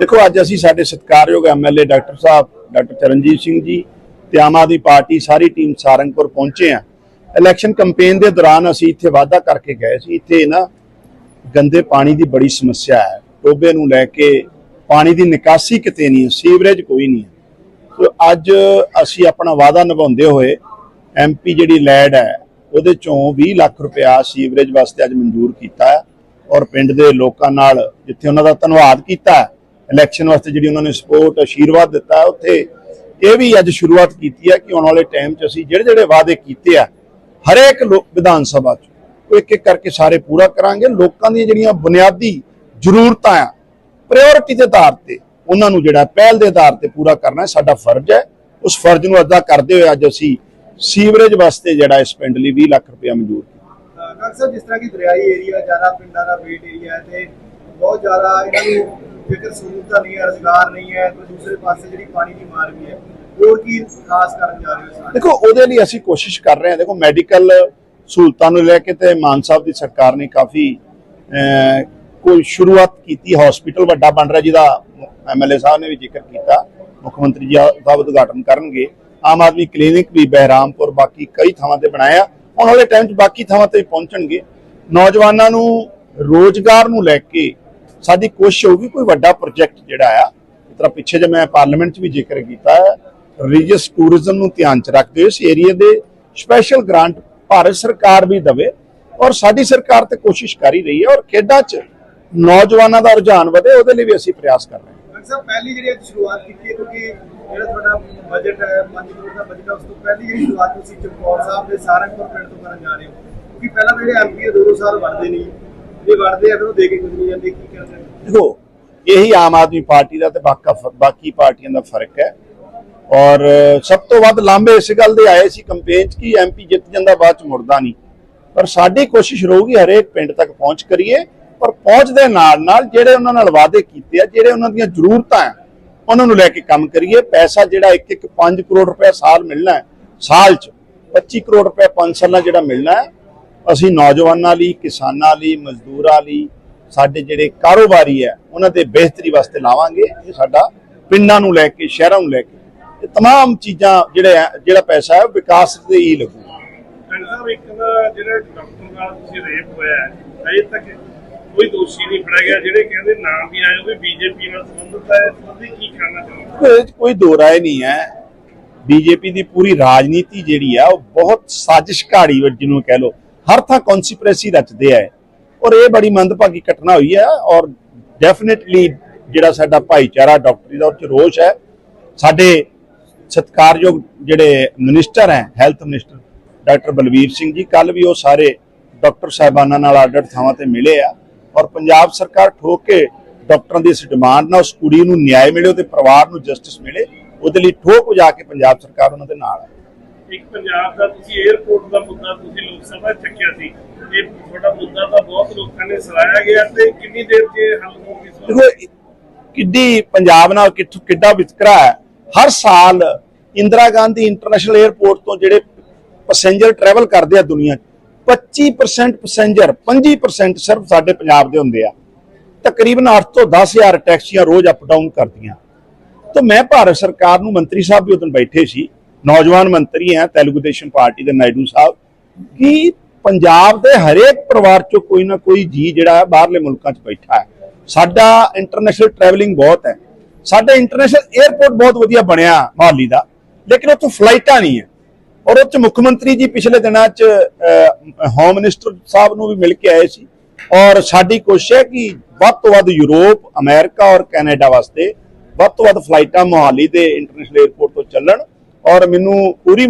ਦੇਖੋ, ਅੱਜ ਅਸੀਂ ਸਾਡੇ ਸਤਿਕਾਰਯੋਗ MLA doctor sahib, doctor Charanjit Singh ji ਤੇ ਆਮ ਆਦਮੀ ਪਾਰਟੀ ਸਾਰੀ ਟੀਮ ਸਾਰੰਗਪੁਰ ਪਹੁੰਚੇ ਆ ਇਲੈਕਸ਼ਨ ਕੈਂਪੇਨ ਦੇ ਦੌਰਾਨ ਅਸੀਂ ਇੱਥੇ ਵਾਅਦਾ ਕਰਕੇ ਗਏ ਸੀ, ਇੱਥੇ ਨਾ ਗੰਦੇ ਪਾਣੀ ਦੀ ਬੜੀ ਸਮੱਸਿਆ ਹੈ। ਟੋਬੇ ਨੂੰ ਲੈ ਕੇ ਪਾਣੀ ਦੀ ਨਿਕਾਸੀ ਕਿਤੇ ਨਹੀਂ ਹੈ, ਸੀਵਰੇਜ ਕੋਈ ਨਹੀਂ ਹੈ। ਸੋ ਅੱਜ ਅਸੀਂ ਆਪਣਾ ਵਾਅਦਾ ਨਿਭਾਉਂਦੇ ਹੋਏ ਐਮਪੀ ਜਿਹੜੀ ਲੈਡ ਹੈ, ਉਹਦੇ ਚੋਂ 20 ਲੱਖ ਰੁਪਇਆ ਸੀਵਰੇਜ ਵਾਸਤੇ ਅੱਜ ਮਨਜ਼ੂਰ ਕੀਤਾ ਹੈ ਔਰ ਪਿੰਡ ਦੇ ਲੋਕਾਂ ਨਾਲ ਜਿੱਥੇ ਉਹਨਾਂ ਦਾ ਧੰਨਵਾਦ ਕੀਤਾ ਹੈ ਇਲੈਕਸ਼ਨ ਵਾਸਤੇ ਜਿਹੜੀ ਉਹਨਾਂ ਨੇ ਸਪੋਰਟ ਆਸ਼ੀਰਵਾਦ ਦਿੱਤਾ, ਉੱਥੇ ਇਹ ਵੀ ਅੱਜ ਸ਼ੁਰੂਆਤ ਕੀਤੀ ਹੈ ਕਿ ਆਉਣ ਵਾਲੇ ਟਾਈਮ 'ਚ ਅਸੀਂ ਜਿਹੜੇ ਜਿਹੜੇ ਵਾਅਦੇ ਕੀਤੇ ਆ, ਹਰੇਕ ਵਿਧਾਨ ਸਭਾ 'ਚ, ਉਹ ਇੱਕ ਇੱਕ ਕਰਕੇ ਸਾਰੇ ਪੂਰਾ ਕਰਾਂਗੇ। ਲੋਕਾਂ ਦੀਆਂ ਜਿਹੜੀਆਂ ਬੁਨਿਆਦੀ ਜ਼ਰੂਰਤਾਂ ਆ ਪ੍ਰਾਇੋਰਟੀ ਦੇ ਆਧਾਰ ਤੇ ਉਹਨਾਂ ਨੂੰ ਜਿਹੜਾ ਪਹਿਲ ਦੇ ਆਧਾਰ ਤੇ ਪੂਰਾ ਕਰਨਾ ਸਾਡਾ ਫਰਜ਼ ਹੈ। ਉਸ ਫਰਜ਼ ਨੂੰ ਅਦਾ ਕਰਦੇ ਹੋਏ ਅੱਜ ਅਸੀਂ ਸੀਵਰੇਜ ਵਾਸਤੇ ਜਿਹੜਾ ਇਸ ਪਿੰਡ ਲਈ 20 ਲੱਖ ਰੁਪਇਆ ਮਨਜ਼ੂਰ ਕੀਤਾ। ਡਾਕਟਰ ਸਾਹਿਬ, ਜਿਸ ਤਰ੍ਹਾਂ ਕਿ ਦਰਿਆਈ ਏਰੀਆ ਜ਼ਿਆਦਾ ਪਿੰਡਾਂ ਦਾ ਵੇਟ ਏਰੀਆ ਹੈ ਤੇ ਬਹੁਤ ਜ਼ਿਆਦਾ ਇਹਨਾਂ ਨੂੰ ਜੇਕਰ ਸਹੂਲਤਾਂ ਨਹੀਂ ਹੈ, ਰੁਜ਼ਗਾਰ ਨਹੀਂ ਹੈ ਤੇ ਦੂਸਰੇ ਪਾਸੇ ਜਿਹੜੀ ਪਾਣੀ ਦੀ ਮਾਰ ਵੀ ਹੈ। ਹੋਰ ਕੀ ਖਾਸ ਕਰਨ ਜਾ ਰਹੇ ਹੋ ਦੇਖੋ, ਉਹਦੇ ਲਈ ਅਸੀਂ ਕੋਸ਼ਿਸ਼ ਕਰ ਰਹੇ ਹਾਂ। ਦੇਖੋ, ਮੈਡੀਕਲ ਸਹੂਲਤਾਂ ਨੂੰ ਲੈ ਕੇ ਤੇ ਮਾਨ ਸਾਹਿਬ ਦੀ ਸਰਕਾਰ ਨੇ ਕਾਫੀ ਕੋਈ ਸ਼ੁਰੂਆਤ ਕੀਤੀ ਹਸਪੀਟਲ ਵੱਡਾ ਬਣ ਰਿਹਾ, ਜਿਹਦਾ ਐਮਐਲਏ ਸਾਹਿਬ ਨੇ ਵੀ ਜ਼ਿਕਰ ਕੀਤਾ। ਮੁੱਖ ਮੰਤਰੀ ਜੀ ਦਾ ਉਦਘਾਟਨ ਕਰਨਗੇ। ਆਮ ਆਦਮੀ ਕਲੀਨਿਕ ਵੀ ਬਹਿਰਾਮਪੁਰ, ਬਾਕੀ ਕਈ ਥਾਵਾਂ ਤੇ ਬਣਾਇਆ ਆਉਣ ਵਾਲੇ ਟਾਈਮ 'ਚ ਬਾਕੀ ਥਾਵਾਂ ਤੇ ਪਹੁੰਚਣਗੇ। ਨੌਜਵਾਨਾਂ ਨੂੰ ਰੋਜ਼ਗਾਰ ਨੂੰ ਲੈ ਕੇ ਸਾਡੀ ਕੋਸ਼ਿਸ਼ ਹੋਊਗੀ ਕੋਈ ਵੱਡਾ ਪ੍ਰੋਜੈਕਟ ਜਿਹੜਾ ਆ, ਇਸ ਤਰ੍ਹਾਂ ਪਿੱਛੇ ਜੇ ਮੈਂ ਪਾਰਲੀਮੈਂਟ 'ਚ ਵੀ ਜ਼ਿਕਰ ਕੀਤਾ ਹੈ ਰਿਲੀਜੀਅਸ ਟੂਰਿਜ਼ਮ ਨੂੰ ਧਿਆਨ 'ਚ ਰੱਖਦੇ ਹੋਏ ਇਸ ਏਰੀਆ ਦੇ ਸਪੈਸ਼ਲ ਗ੍ਰਾਂਟ ਭਾਰਤ ਸਰਕਾਰ ਵੀ ਦਵੇ ਔਰ ਸਾਡੀ ਸਰਕਾਰ ਤੇ ਕੋਸ਼ਿਸ਼ ਕਰ ਹੀ ਰਹੀ ਹੈ ਔਰ ਖੇਡਾਂ 'ਚ ਨੌਜਵਾਨਾਂ ਦਾ ਰੁਝਾਨ ਵਧੇ, ਉਹਦੇ ਲਈ ਵੀ ਅਸੀਂ ਪ੍ਰਯਾਸ ਕਰ ਰਹੇ ਹਾਂ। ਡਾਕਟਰ ਸਾਹਿਬ, ਪਹਿਲੀ ਜਿਹੜੀ ਅੱਜ ਸ਼ੁਰੂਆਤ ਕੀਤੀ ਹੈ, ਕਿਉਂਕਿ ਜਿਹੜਾ ਤੁਹਾਡਾ ਬਜਟ ਹੈ 5 ਕਰੋੜ ਦਾ ਬਜਟ ਹੈ, ਉਸ ਤੋਂ ਪਹਿਲੀ ਜਿਹੜੀ ਸ਼ੁਰੂਆਤ ਤੁਸੀਂ ਚਮਕੌਰ ਸਾਹਿਬ ਦੇ ਸਾਰੰਗਪੁਰ ਪਿੰਡ ਤੋਂ ਕਰਨ ਜਾ ਰਹੇ ਹੋ। ਕਿਉਂਕਿ ਪਹਿਲਾਂ ਤਾਂ ਜਿਹੜੇ ਐਮਪੀ ਦੋ ਦੋ ਸਾਲ ਵੜਦੇ ਨਹੀਂ। ਜੇ ਵੜਦੇ ਆ ਫਿਰ ਦੇ ਕੇ ਕੁਝ ਨਹੀਂ ਜਾਂਦੇ, ਕੀ ਕਰਦੇ ਦੇਖੋ, ਇਹੀ ਆਮ ਆਦਮੀ ਪਾਰਟੀ ਦਾ ਤੇ ਬਾਕਾ ਬਾਕੀ ਪਾਰਟੀਆਂ ਦਾ ਫ਼ਰਕ ਹੈ। ਔਰ ਸਭ ਤੋਂ ਵੱਧ ਲਾਂਭੇ ਇਸ ਗੱਲ ਦੇ ਆਏ ਸੀ ਕੰਪੇਨ 'ਚ ਕਿ ਐਮਪੀ ਜਿੱਤ ਜਾਂਦਾ ਬਾਅਦ 'ਚ ਮੁੜਦਾ ਨਹੀਂ। ਪਰ ਸਾਡੀ ਕੋਸ਼ਿਸ਼ ਰਹੂਗੀ ਹਰੇਕ ਪਿੰਡ ਤੱਕ ਪਹੁੰਚ ਕਰੀਏ, ਪਰ ਪਹੁੰਚ ਦੇ ਨਾਲ ਨਾਲ ਜਿਹੜੇ ਉਹਨਾਂ ਨਾਲ ਵਾਅਦੇ ਕੀਤੇ ਆ, ਜਿਹੜੇ ਉਹਨਾਂ ਦੀਆਂ ਜ਼ਰੂਰਤਾਂ ਆ, ਉਹਨਾਂ ਨੂੰ ਲੈ ਕੇ ਕੰਮ ਕਰੀਏ। ਪੈਸਾ ਜਿਹੜਾ ਇੱਕ ਇੱਕ 5 ਕਰੋੜ ਰੁਪਏ ਸਾਲ ਮਿਲਣਾ ਹੈ, ਸਾਲ 'ਚ। 25 ਕਰੋੜ ਰੁਪਏ 5 ਸਾਲਾਂ ਜਿਹੜਾ ਮਿਲਣਾ ਹੈ ਅਸੀਂ ਨੌਜਵਾਨਾਂ ਲਈ ਕਿਸਾਨਾਂ ਲਈ ਮਜ਼ਦੂਰਾਂ ਲਈ ਸਾਡੇ ਜਿਹੜੇ ਕਾਰੋਬਾਰੀ ਹੈ ਉਹਨਾਂ ਦੇ ਬਿਹਤਰੀ ਵਾਸਤੇ ਲਾਵਾਂਗੇ ਇਹ ਸਾਡਾ ਪਿੰਡਾਂ ਨੂੰ ਲੈ ਕੇ ਸ਼ਹਿਰਾਂ ਨੂੰ ਲੈ ਕੇ ਇਹ तमाम ਚੀਜ਼ਾਂ ਜਿਹੜੇ ਹੈ- ਜਿਹੜਾ ਪੈਸਾ ਹੈ ਉਹ ਵਿਕਾਸ ਦੇ ਹੀ ਲੱਗੂਗਾ ਡਾਕਟਰ ਸਾਹਿਬ ਇੱਕ ਨਾ ਜਿਹੜਾ ਡਾਕਟਰ ਨਾਲ ਤੁਸੀਂ ਰੇਪ ਹੋਇਆ ਹੈ ਅਜੇ ਤੱਕ ਕੋਈ ਦੋਸ਼ੀ ਨਹੀਂ ਫੜਿਆ ਗਿਆ ਜਿਹੜੇ ਕਹਿੰਦੇ ਨਾਮ ਵੀ ਆਏ ਉਹ ਵੀ ਬੀਜੇਪੀ ਨਾਲ ਸੰਬੰਧਿਤ ਹੈ ਤੁਸੀਂ ਕੀ ਕਹਿਣਾ ਚਾਹੁੰਦੇ ਇਹਦੇ 'ਚ ਕੋਈ ਦੋ ਰਾਏ ਨਹੀਂ ਹੈ ਬੀਜੇਪੀ ਦੀ ਪੂਰੀ ਰਾਜਨੀਤੀ ਜਿਹੜੀ ਆ ਉਹ ਬਹੁਤ ਸਾਜ਼ਿਸ਼ਕਾਰੀ ਵ- ਜਿਹਨੂੰ ਕਹਿ ਲੋ ਹਰ ਥਾਂ ਕਨਸਪੀਰੇਸੀ ਰਚਦੇ ਆ ਔਰ ਇਹ ਬੜੀ ਮੰਦਭਾਗੀ ਘਟਨਾ ਹੋਈ ਹੈ ਔਰ ਡੈਫੀਨਿਟਲੀ ਜਿਹੜਾ ਸਾਡਾ ਭਾਈਚਾਰਾ, ਡਾਕਟਰੀ ਦਾ ਉਹ ਰੋਸ਼ ਹੈ। ਸਾਡੇ ਸਤਿਕਾਰਯੋਗ ਜਿਹੜੇ ਮਿਨਿਸਟਰ ਹੈ health minister doctor Balbir Singh ji ਕੱਲ ਵੀ ਉਹ ਸਾਰੇ ਡਾਕਟਰ ਸਾਹਿਬਾਨਾਂ ਨਾਲ ਅੱਡ-ਅੱਡ ਥਾਵਾਂ ਤੇ ਮਿਲੇ ਆ। ਔਰ ਪੰਜਾਬ ਸਰਕਾਰ ਠੋਕ ਕੇ ਡਾਕਟਰਾਂ ਦੀ ਇਸ ਡਿਮਾਂਡ ਨਾਲ ਉਸ ਕੁੜੀ ਨੂੰ ਨਿਆਂ ਮਿਲੇ, ਉਹਦੇ ਪਰਿਵਾਰ ਨੂੰ ਜਸਟਿਸ ਮਿਲੇ, ਉਹਦੇ ਲਈ ਠੋਕ ਵਜਾ ਕੇ ਪੰਜਾਬ ਸਰਕਾਰ ਉਹਨਾਂ ਦੇ ਨਾਲ ਹੈ ਇੱਕ ਪੰਜਾਬ ਦਾ ਤੁਸੀਂ 에어ਪੋਰਟ ਦਾ ਮੁੱਦਾ ਤੁਸੀਂ ਲੋਕ ਸਭਾ ਚੱਕਿਆ ਸੀ। ਇਹ ਤੁਹਾਡਾ ਮੁੱਦਾ ਤਾਂ ਬਹੁਤ ਲੋਕਾਂ ਨੇ ਸਲਾਇਆ ਗਿਆ ਤੇ ਕਿੰਨੀ ਦੇਰ 'ਚ ਹੱਲ ਹੋ ਗਿਆ? ਕਿੱਡੀ ਪੰਜਾਬ ਨਾਲ ਕਿੱਡਾ ਵਿਤਕਰਾ ਹੈ। ਹਰ ਸਾਲ ਇੰਦਰਾ ਗਾਂਧੀ ਇੰਟਰਨੈਸ਼ਨਲ 에어ਪੋਰਟ ਤੋਂ ਜਿਹੜੇ ਪੈਸੇਂਜਰ ਟਰੈਵਲ ਕਰਦੇ ਆ ਦੁਨੀਆ 'ਚ 25% ਪੈਸੇਂਜਰ 25% ਸਿਰਫ ਸਾਡੇ ਪੰਜਾਬ ਦੇ ਹੁੰਦੇ ਆ। ਤਕਰੀਬਨ 8 ਤੋਂ 10000 ਟੈਕਸੀਆਂ ਰੋਜ਼ ਅਪ ਡਾਊਨ ਕਰਦੀਆਂ। ਤਾਂ ਮੈਂ ਭਾਰਤ ਸਰਕਾਰ ਨੂੰ ਮੰਤਰੀ ਸਾਹਿਬ ਵੀ ਉਦੋਂ ਬੈਠੇ ਸੀ ਨੌਜਵਾਨ ਮੰਤਰੀ ਹੈ, ਤੇਲਗੂ ਦੇਸ਼ਮ ਪਾਰਟੀ ਦੇ ਨਾਇਡੂ ਸਾਹਿਬ, ਕਿ ਪੰਜਾਬ ਦੇ ਹਰੇਕ ਪਰਿਵਾਰ ਚੋਂ ਕੋਈ ਨਾ ਕੋਈ ਜੀ ਜਿਹੜਾ ਬਾਹਰਲੇ ਮੁਲਕਾਂ 'ਚ ਬੈਠਾ ਹੈ। ਸਾਡਾ ਇੰਟਰਨੈਸ਼ਨਲ ਟਰੈਵਲਿੰਗ ਬਹੁਤ ਹੈ। ਸਾਡਾ ਇੰਟਰਨੈਸ਼ਨਲ 에ਅਰਪੋਰਟ ਬਹੁਤ ਵਧੀਆ ਬਣਿਆ ਮਹਾਲੀ ਦਾ, ਲੇਕਿਨ ਉੱਥੋਂ ਫਲਾਈਟਾਂ ਨਹੀਂ ਹੈ। ਔਰ ਉਹ 'ਚ ਮੁੱਖ ਮੰਤਰੀ ਜੀ ਪਿਛਲੇ ਦਿਨਾਂ 'ਚ ਹੋਮ ਮਿਨਿਸਟਰ ਸਾਹਿਬ ਨੂੰ ਵੀ ਮਿਲ ਕੇ ਆਏ ਸੀ। ਔਰ ਸਾਡੀ ਕੋਸ਼ਿਸ਼ ਹੈ ਕਿ ਵੱਧ ਤੋਂ ਵੱਧ ਯੂਰਪ ਅਮਰੀਕਾ ਔਰ ਕੈਨੇਡਾ ਵਾਸਤੇ ਵੱਧ ਤੋਂ ਵੱਧ ਫਲਾਈਟਾਂ ਮੋਹਾਲੀ ਦੇ ਇੰਟਰਨੈਸ਼ਨਲ 에ਅਰਪੋਰਟ ਤੋਂ ਚੱਲਣ। ਔਰ ਮੈਨੂੰ ਪੂਰੀ